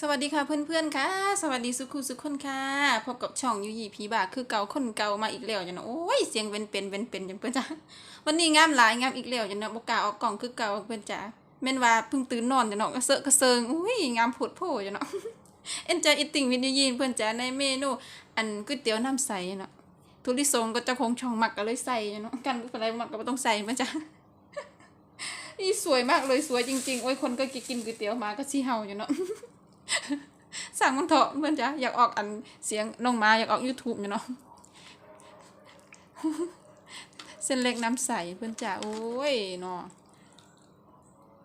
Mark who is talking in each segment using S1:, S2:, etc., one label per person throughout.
S1: สวัสดีค่ะเพื่อนๆค่ะสวัสดีสุขุสุขคนค่ะพบกับช่องยูยีพีบาคือเก่าคนเก่ามาอีกแล้วจ้ะเนาะโอ้ยเสียงเว้นเป็นเว้นเป็นจังเพื่อนจ้าวันนี้งามหลายงามอีกแล้วจ้ะเนาะบกล้าออกกล่องคือเก่าเพื่อนจ้าแม่นว่าเพิ่งตื่นนอนจ้ะเนาะกระเซอะกระเซิงอุ้ยงามโผดโผจ้ะเนาะ Enjoy eating with ยูยีเพื่อนจ้าในเมนูอันก๋วยเตี๋ยวน้ำใสเนาะทุลิสงก็จะคงช่องหมักก็เลยใส่จ้ะเนาะกันอะไรหมักก็บ่ต้องใส่เพื่อนจ้านี่สวยมากเลยสวยจริงๆโอ้ยคนก็กินก๋วยเตี๋ยวมาก็ชี้เห่าอยู่เนาะ สั่งมันเถอะเพื่อนจ้ะอยากออกอันเสียงน้องมาอยากออก YouTube อยู่เนาะเส้นเล็กน้ำใสเพื่อนจ้ะโอ้ยเนาะ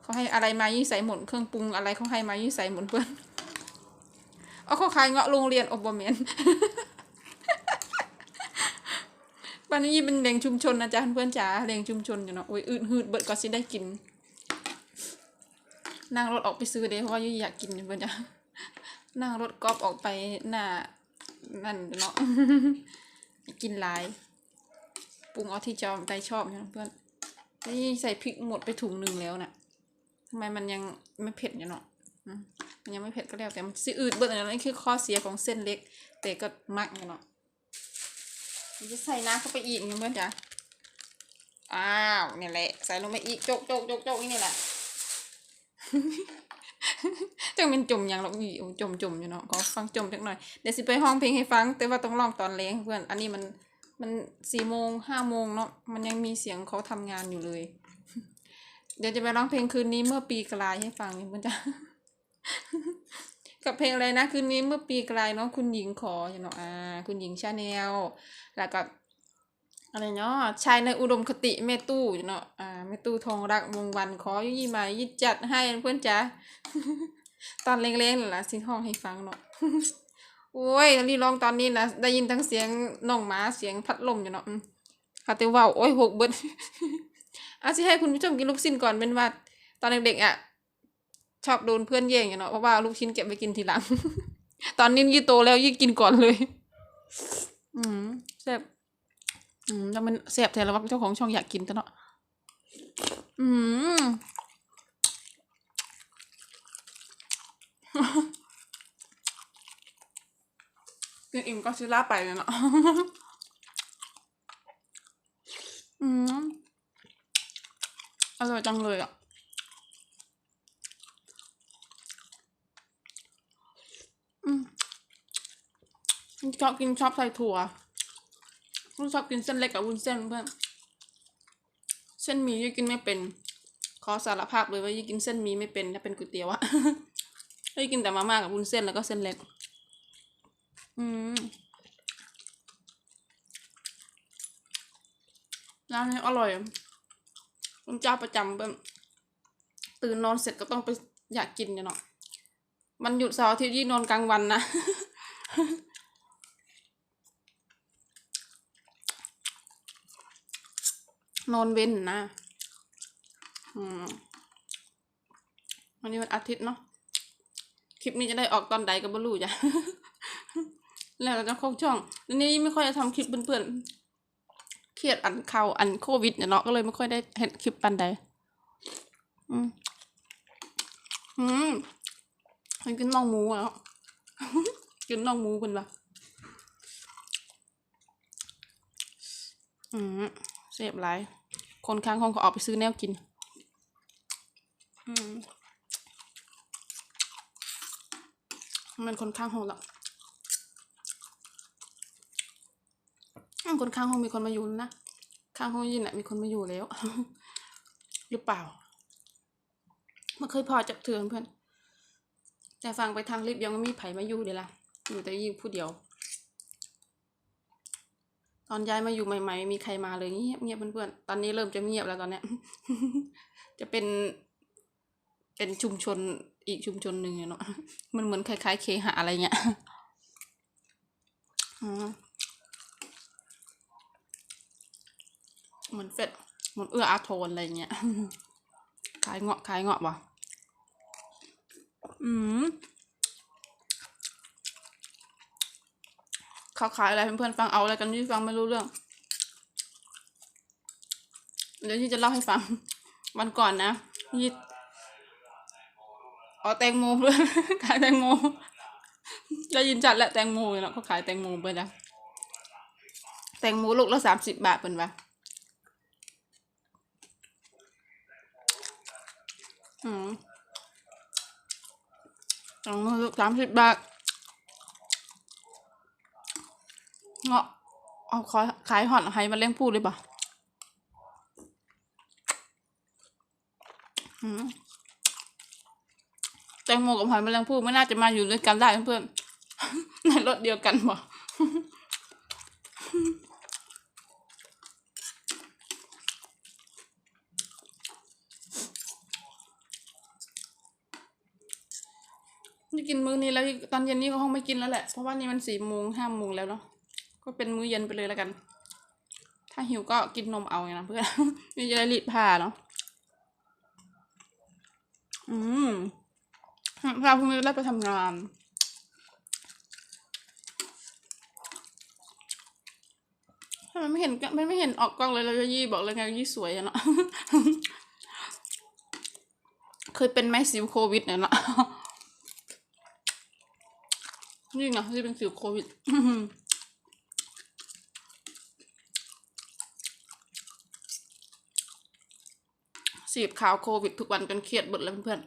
S1: เขาให้อะไรมายี่ใส่หมดเครื่องปรุงอะไรเขาให้มายี่ใส่หมดเพื่อนเอาเขาขายเงาะโรงเรียนอบเมนบ้านนี้เป็นแหล่งชุมชนนะจ๊ะเพื่อนจ๋าแหล่งชุมชนอยู่เนาะโอ้ยอืดหืดเบิดก็สิได้กิน นั่งรถออกไปซื้อเด้เพราะว่ายี่อยากกินเพื่อนจ้ะ นั่งรถกอล์ฟออกไปหน้านั่นเนาะ กินหลาย ปรุงเอาที่จอมใจชอบเพื่อนนี่ใส่พริกหมดไปถุงหนึ่งแล้วน่ะทำไมมันยังไม่เผ็ดอยู่เนาะมันยังไม่เผ็ดก็แล้วแต่มันสิอืดเบิดอะไรนี่คือข้อเสียของเส้นเล็ก แต่ก็มักอยู่เนาะจะใส่น้ำเข้าไปอีกเพื่อนจ้ะอ้าวเนี่ยแหละ ใส่ลงไปอีกโจกโจกโจกจกนี่แหละ จังเป็นจมอย่างหรอกอีจมจมอยู่เนาะขอฟังจมจักหน่อยเดี๋ยวสิไปห้องเพลงให้ฟัง แต่ว่าต้องร้องตอนเล้งเพื่อน อันนี้มันมันสี่โมงห้าโมงเนาะมันยังมีเสียงเขาทำงานอยู่เลย เดี๋ยวจะไปร้องเพลงคืนนี้เมื่อปีกลายให้ฟังเพื่อนจ้ะกับเพลงอะไรนะคืนนี้เมื่อปีกลายเนาะคุณหญิงขออยู่เนาะอ่า คุณหญิงชาแนลแล้วก็อะไรเนาะชายในอุดมคติแม่ตู้เนาะอ่าแม่ตู้ทองรักวงวันขอยี่มายี่จัดให้เพื่อนจ้ะ ตอนเล็กๆนั่นล่ะสิห้องให้ฟังเนาะโอ้ยนี่ร้องตอนนี้นะได้ยินทั้งเสียงน้องหมาเสียงพัดลมอยู่เนาะอืมค่ะแต่ว่าโอ้ยหกเบิดอาสิให้คุณผู้ชมกินลูกชิ้นก่อนเป็นว่าตอนเด็กๆอะชอบโดนเพื่อนแย่งอยู่เนาะเพราะว่าลูกชิ้นเก็บไปกินทีหลัง ตอนนี้ยี่โตแล้วยี่กินก่อนเลย อืมแซ่บอืมแล้วมันแซ่บแท้แล้วว่าเจ้าของช่องอยากกินแต่เนาะอืม กินอิ่มก็ซิล่าไปเลยเนาะอืมอร่อยจังเลยอะ อืมชอบกินชอบใส่ถั่วชอบกินเส้นเล็กกับวุ้นเส้นเพื่อน เส้นหมี่ยี่กินไม่เป็น ขอสารภาพเลยว่ายี่กินเส้นหมี่ไม่เป็นถ้าเป็นก๋วยเตี๋ยวอะยี่กินแต่มาม่ากับวุ้นเส้นแล้วก็เส้นเล็ก อืมร้านนี้อร่อยเป็นเจ้าประจำแบบตื่นนอนเสร็จก็ต้องไปอยากกินเนี่ยเนาะมันหยุดเสาร์อาทิตย์ยี่นอนกลางวันนะนอนเว้นนะ อืม วันนี้วันอาทิตย์เนาะ คลิปนี้จะได้ออกตอนใดก็บ่รู้จ้ะ แล้วเราจะเข้าช่องทีนี้ไม่ค่อยจะทำคลิปเพื่อนๆ เครียดอันข่าวอันโควิดเนี่ยเนาะก็เลยไม่ค่อยได้เห็นคลิปปันใด อืมอืมกินน่องหมูแล้วกินน่องหมูเป็นปะอืมเสียบหลายคนข้างห้องเขาออกไปซื้อแนวกิน อืมมันคนข้างห้องละอื มคนข้างห้องมีคนมาอยู่นะ ข้างห้องยินอะมีคนมาอยู่แล้ว หรือเปล่าไม่เคยพอจับเถื่อนเพื่อน แต่ฟังไปทางลิฟต์ยังไม่มีไผมาอยู่เลยล่ะ อยู่แต่ยิ่งผู้เดียว ตอนย้ายมาอยู่ใหม่ๆไม่มีใครมาเลยเงียบเงียบเพื่อนๆ ตอนนี้เริ่มจะเงียบแล้วตอนเนี้ย จะเป็น เป็นชุมชนอีกชุมชนหนึ่งเนาะ มันเหมือนคล้ายๆเคหะอะไรเงี้ยอืม เหมือนเฟดเหมือนเอื้ออาโทรอะไรเงี้ยขายเงาะขายเงาะว่ะอืมเขาขายอะไรเพื่อนๆฟังเอาอะไรกันที่ฟังไม่รู้เรื่อง เดี๋ยวที่จะเล่าให้ฟัง วันก่อนนะยี่อ๋อแตงโมเพื่อนขายแตงโมได้ยินจัดแหละแตงโมเนาะเขาขายแตงโมเพื่อนนะแตงโมลูกละสามสิบบาทเพื่อนวะ อืมแตงโมลูกสามสิบบาทเงาะเอาขอขายหอนให้มาเลี้ยงพูดเลยปะอืมแตงโมกับหอยแมลงภู่ไม่น่าจะมาอยู่ด้วยกันได้เพื่อนในรถเดียวกันบ่ นี่กินมื้อนี้แล้วตอนเย็นนี้ก็คงไม่กินแล้วแหละเพราะว่านี่มันสี่โมงห้าโมงแล้วเนาะก็เป็นมื้อเย็นไปเลยแล้วกัน ถ้าหิวก็กินนมเอาไงนะเพื่อนนี่จะได้รีดผ้าเนาะอืมเราพรุ่งนี้ได้ไปทำงานทำไมไม่เห็นกไม่ไม่เห็นออกกล้องเลยเราจะยี่บอกเลยไงยี่สวยอะเนาะเคยเป็นไหมสิวโควิดเนี่ยเนาะ นี่ไงที่เป็นสิวโควิดสีบข่าวโควิดทุกวันจนเครียดเบิดเลยเพื่อน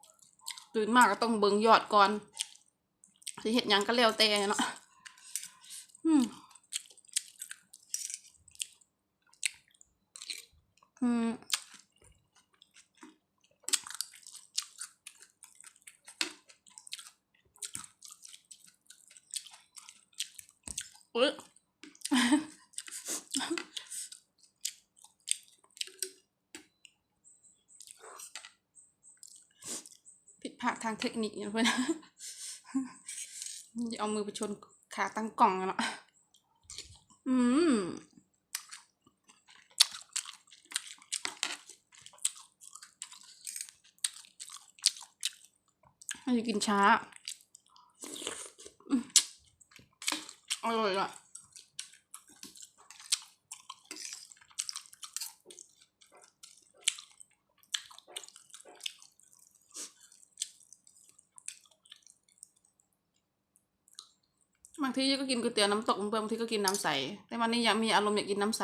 S1: ๆตื่นมากก็ต้องเบิงยอดก่อนสิเห็ดยังก็เล้วแต่เนาะอืม อืม อุ๊ย ผิดพลาดทางเทคนิคนี่ยเพื่อนเอามือไปชนขาตั้งกล่องอะเนาะอืมมันจะกินช้าอืมอร่อยอะ บางทีก็กินก๋วยเตี๋ยวน้ำตกบางทีก็กินน้ำใส แต่วันนี้อยากมีอารมณ์อยากกินน้ำใส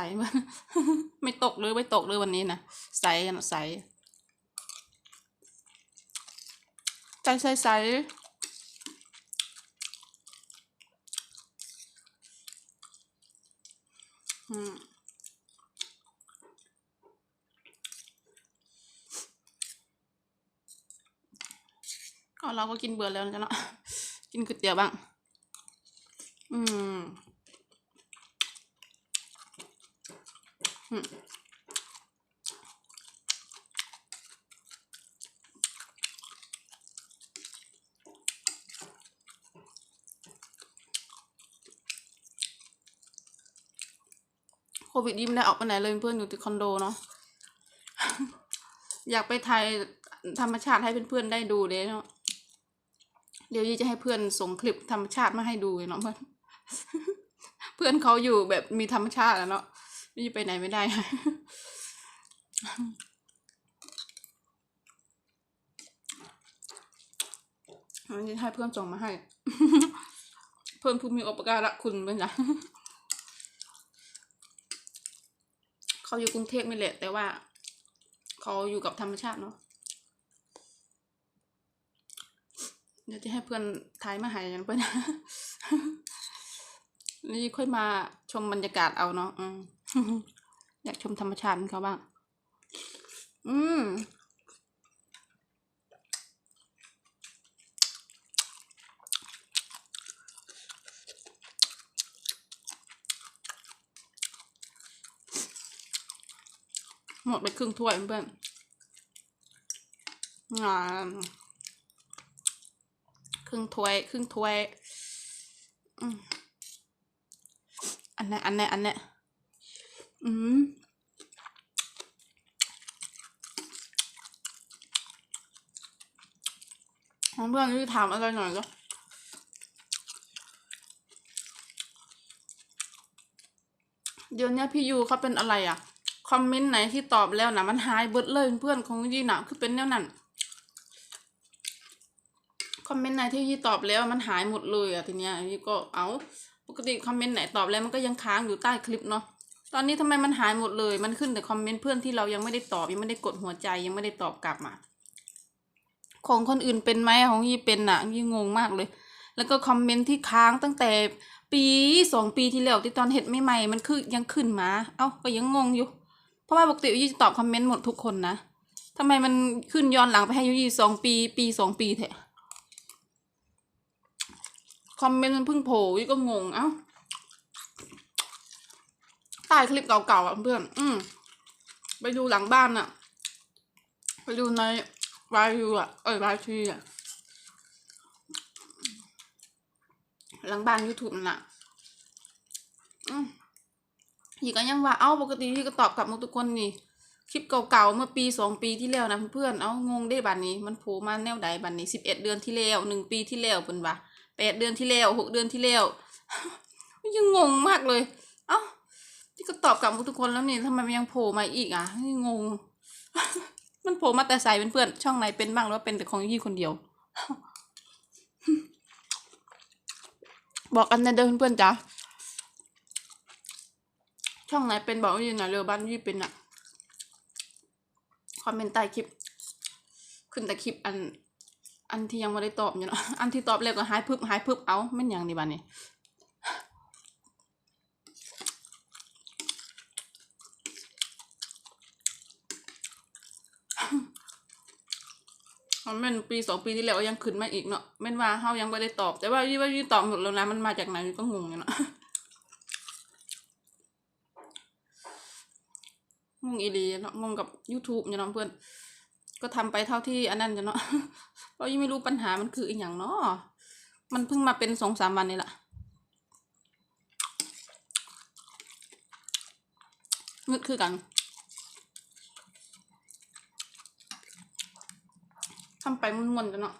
S1: ไม่ตกเลยไม่ตกเลยวันนี้นะใสใสใจใสใสอืมก็เราก็กินเบื่อแล้วนะจ๊ะเนาะกินก๋วยเตี๋ยวบ้าง อืมโควิดยิ่ไม่ได้ออกไปไหนเลยเพื่อนอยู่ที่คอนโดเนาะอยากไปถ่ายธรรมชาติให้เพื่อนๆได้ดูเด้เนาะเดี๋ยวยี่จะให้เพื่อนส่งคลิปธรรมชาติมาให้ดูเนาะเพื่อน เพื่อนเขาอยู่แบบมีธรรมชาติอะเนาะยี่ไปไหนไม่ได้อันนี้ให้เพื่อนส่งมาให้ เพื่อนผู้มีอุปการะคุณเป็นจ้ะเขาอยู่กรุงเทพนี่แหละ แต่ว่าเขาอยู่กับธรรมชาติเนาะเดี๋ยวจะให้เพื่อนถ่ายมาให้กันเพื่อน นี่ค่อยมาชมบรรยากาศเอาเนาะอืมอยากชมธรรมชาติเขาบ้าง อืมหมดไปครึ่งถ้วยเพื่อนงามครึ่งถ้วย ครึ่งถ้วย อืม อันนี้อันนี้อันนี้อืมเพื่อนที่ถามอะไรหน่อยก็เดี๋ยวนี้พี่ยูเขาเป็นอะไรอะ คอมเมนต์ไหนที่ตอบแล้วนะมันหายเบิดเลยเพื่อนของยี่หนะคือเป็นแนวนั้นคอมเมนต์ไหนที่ยี่ตอบแล้วมันหายหมดเลยอะทีเนี้ยยี่ก็เอา ปกติคอมเมนต์ไหนตอบแล้วมันก็ยังค้างอยู่ใต้คลิปเนาะตอนนี้ทำไมมันหายหมดเลย มันขึ้นแต่คอมเมนต์เพื่อนที่เรายังไม่ได้ตอบยังไม่ได้กดหัวใจยังไม่ได้ตอบกลับมา ของคนอื่นเป็นไหมของยี่เป็นอะยี่งงมากเลย แล้วก็คอมเมนต์ที่ค้างตั้งแต่ปีสองปีที่แล้วที่ตอนเห็ดใหม่ๆมันคือยังขึ้นมา เอ้าก็ยังงงอยู่ เพราะว่าปกติยี่จะตอบคอมเมนต์หมดทุกคนนะทำไมมันขึ้นย้อนหลังไปให้ยี่สองปี ปีสองปีแท้ คอมเมนต์มันเพิ่งโผล่ยี่ก็งง เอ้าใต้คลิปเก่าๆอะเพื่อน อืมไปดูหลังบ้านอะ ไปดูในวายยูอะ เอ้ยวายทีอะ หลังบ้านยูทูบน่ะ อืมยีก็ยังว่า เอ้า ปกติที่ก็ตอบกลับหมาทุกคนนี่ คลิปเก่าๆ เมื่อปีสองปีที่แล้วนะเพื่อน เอ้างงได้บัดนนี้ มันโผล่มาแนวใดบัดนนี้สิบเอ็ดเดือนที่แล้วหนึ่งปีที่แล้วเป็นว่า แปดเดือนที่แล้วหกเดือนที่แล้วยังงงมากเลย เอ้าที่ก็ตอบกลับมดทุกคนแล้วนี่ทำไมมันยังโผล่มาอีกอะงง มันโผล่มาแต่ใส่เป็นเพื่อนช่องไหนเป็นบ้างหรือว่าเป็นแต่ของยี่คนเดียว บอกกันนะเด้อเพื่อนๆจ้ะช่องไหนเป็นบอกยี่หน่อยเร็วบ้านยี่เป็นอะคอมเมนต์ใต้คลิป ขึ้นแต่คลิปอัน อันที่ยังไม่ได้ตอบอยู่เนาะอันที่ตอบแล้วก็หายพึบหายพึบเอาไม่นยังดีบ้านนี้มันเป็นปีสองปีที่แล้วยังขึ้นมาอีกเนาะแม่นว่าเฮายังไม่ได้ตอบ แต่ว่ายี่ว่ายี่ตอบหมดแล้วนะมันมาจากไหนก็งงอยู่เนาะงงอีหลีเนาะงงกับ YouTube เนี่ยเนาะเพื่อน ก็ทำไปเท่าที่อันนั้นจะเนาะเรายังไม่รู้ปัญหามันคืออีหยังเนาะมันเพิ่งมาเป็นสองสามวันนี่แหละมืดคือกันทำไปมุนๆกันเนาะ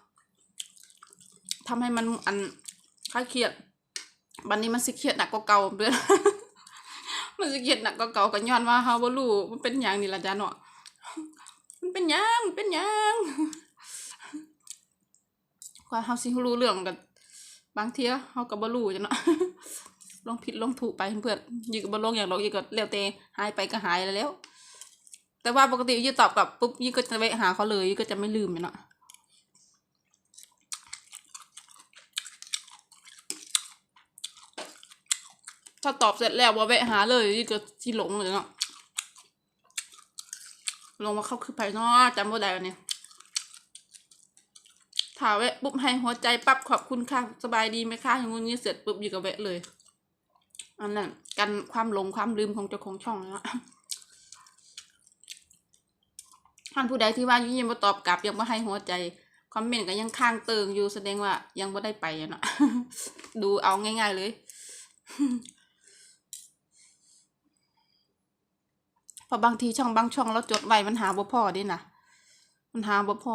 S1: ทำให้มันอันคลายเครียดบันนี้มันสิเครียดหนักกว่าเก่าเพื่อนมันสิเครียดหนักกว่าเก่ากันย้อนว่าเฮาบ่รู้มันเป็นหยังนี่ล่ะจ้ะเนาะ เป็นยังเป็นยังกว่าเฮาสิรู้เรื่องกันบางเทียเฮาก็บ่รู้จ้ะเนาะลองผิดลองถูกไปเพื่อนอยี่ก็บ่ลงอย่างดอกยี่ก็แล้วแต่หายไปก็หายแล้ว แต่ว่าปกติยี่ตอบกลับปุ๊บยี่ก็จะไปหาเขาเลยยี่ก็จะไม่ลืมเนาะถ้าตอบเสร็จแล้วว่าแวะหาเลยนี่ก็ที่หลงเลยเนาะ ลงมาเข้าคือไผ่นาะจำบ่ได้วันนี้ถามแวะปุ๊บให้หัวใจปั๊บขอบคุณค่ะ สบายดีไหมคะอย่างงูนี้เสร็จปุ๊บอยู่กับแวะเลย อันนั้นกันความหลงความลืมของเจ้าของช่องนะท่านผู้ใดที่ว่ายังยังมาตอบกลับยังไม่ให้หัวใจคอมเมนต์ก็ยังค้างเติงอยู่แสดงว่ายังไม่ได้ไปเนาะดูเอาง่าย ๆเลย เพ ราะบางทีช่องบางช่องเราจดไว้มันหาบ่พอดินะมันหาบ่พอ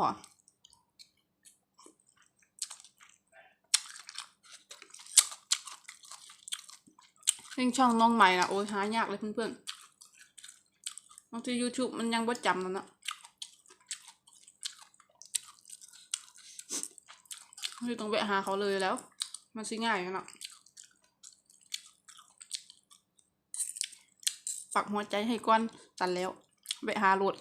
S1: ยิ่งช่องน้องใหม่นะโอ้ยหายากเลยเพื่อนๆบางที YouTube มันยังบ่จำแล้วนอะไม่ต้องแวะหาเขาเลยแล้ว มันสิง่ายนเนะ ปักหัวใจให้ก้อนตันแล้วไปหาโหลด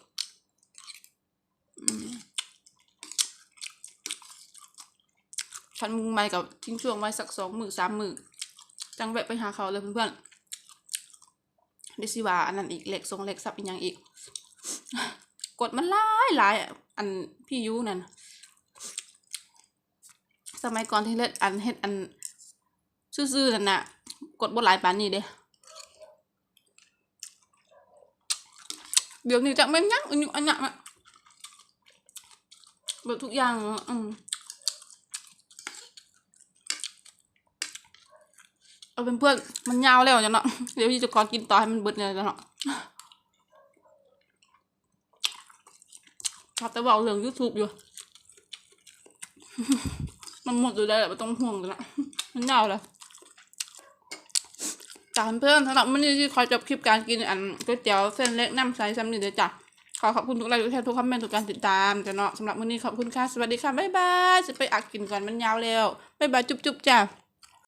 S1: ฉันมึงไม่กับทิ้งช่วงไว้สักสองมือสามมือจังแวะไปหาเขาเลยเพื่อนๆเดซิว่าอันนั้นอีกเหล็กทรงเหล็กซับอีกอย่างอีก กดมันหลายหลายอะอันพี่ยูนั่นสมัยก่อนที่เล่นอันเฮ็ดอัน ซื่อๆนั่นน่ะ กดบนหลายปานนี้เด้ เดี๋ยวนี้จะไม่ยั้งอันนี้อันนี้อะแบบทุกอย่างอืมเอาเป็นเพื่อนมันยาวแล้วจ้ะเนาะเดี๋ยวพี่จะขอกินต่อให้มันเบิดเนี่ยจ้ะเนาะชอบแต่บอกเรื่อง YouTube อยู่ มันหมดอยู่แล้วแหละไม่ต้องห่วงเลยนะมันยาวแล้ว จ้าเพื่อนสำหรับมื่อนี้ที่คอยจบคลิปการกินอันก๋วยเตี๋ยวเส้นเล็กน้ำใสซ้ำนี่เดี๋ยวจ้ะขอขอบคุณทุกไลค์ทุกแชร์ทุกคอมเมนต์ทุกการติดตามจ้ะเนาะสำหรับมื้อนี้ขอบคุณค่ะสวัสดีค่ะบ๊ายบายจะไปอักกินก่อนมันยาวแล้วบ๊ายบายจุ๊บๆจ้ะ